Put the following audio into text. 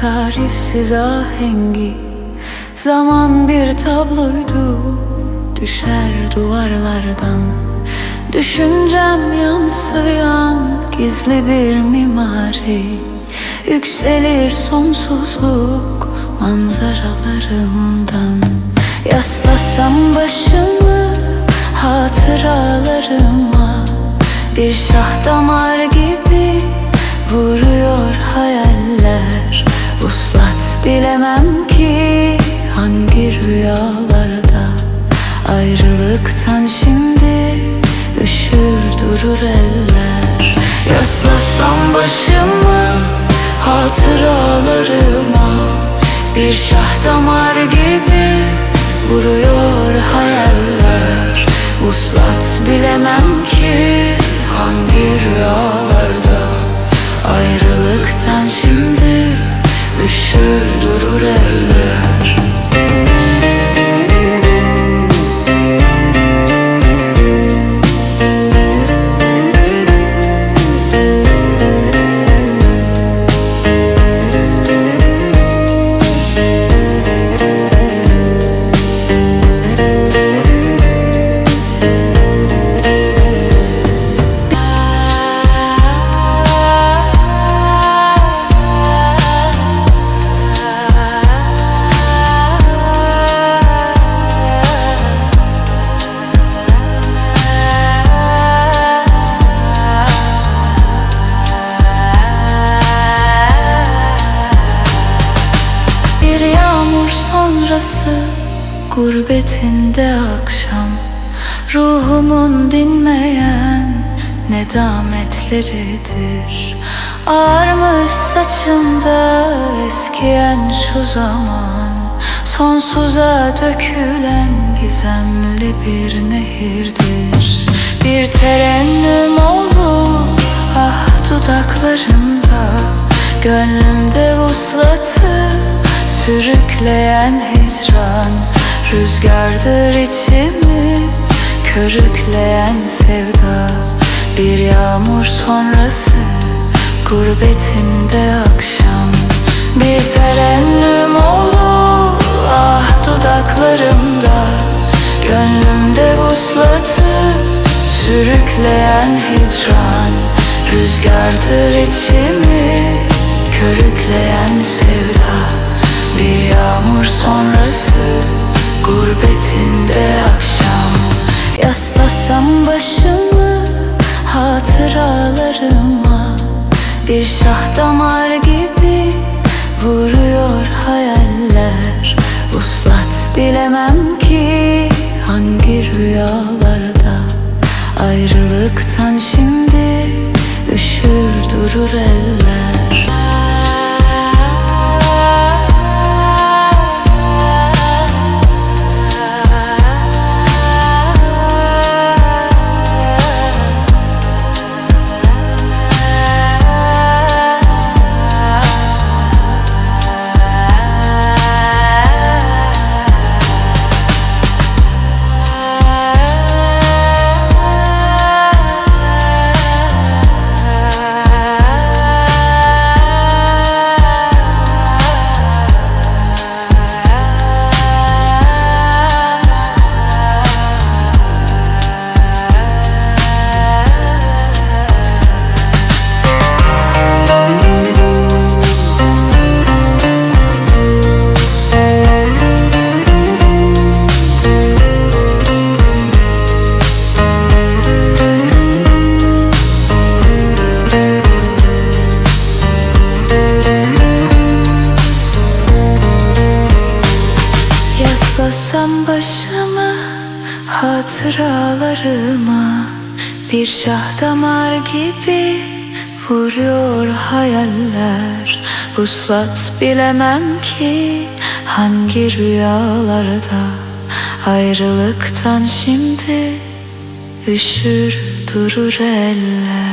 tarifsiz ahengi. Zaman bir tabloydu Düşer duvarlardan. Düşüncem yansıyan Gizli bir mimari. Yükselir sonsuzluk Manzaralarımdan. Yaslasam başımı Hatıralarıma. Bir şah damar gibi Durur eller. Yaslasam başımı Hatıralarıma. Bir şah damar gibi Vuruyor hayaller. Uslat bilemem ki Hangi rüyalarda Ayrılıktan şimdi Üşür durur eller Gurbetinde akşam Ruhumun dinmeyen Nedametleridir. Ağarmış saçımda Eskiyen şu zaman Sonsuza dökülen Gizemli bir nehirdir. Bir terennüm oldu Ah dudaklarımda Gönlümde vuslatı Sürükleyen hicran Rüzgardır içimi Körükleyen sevda. Bir yağmur sonrası Gurbetinde akşam. Bir terennüm olur Ah dudaklarımda. Gönlümde vuslatı Sürükleyen hicran. Rüzgardır içimi Körükleyen sevda. Bir yağmur sonrası Yaslasam başımı Hatıralarıma Bir şah damar gibi Vuruyor hayaller. Uslat bilemem ki Hangi rüyalarda Ayrılıktan şimdi Üşür durur eller Yaslasam başımı hatıralarıma Bir şah damar gibi vuruyor hayaller. Vuslat bilemem ki hangi rüyalarda Ayrılıktan şimdi üşür durur eller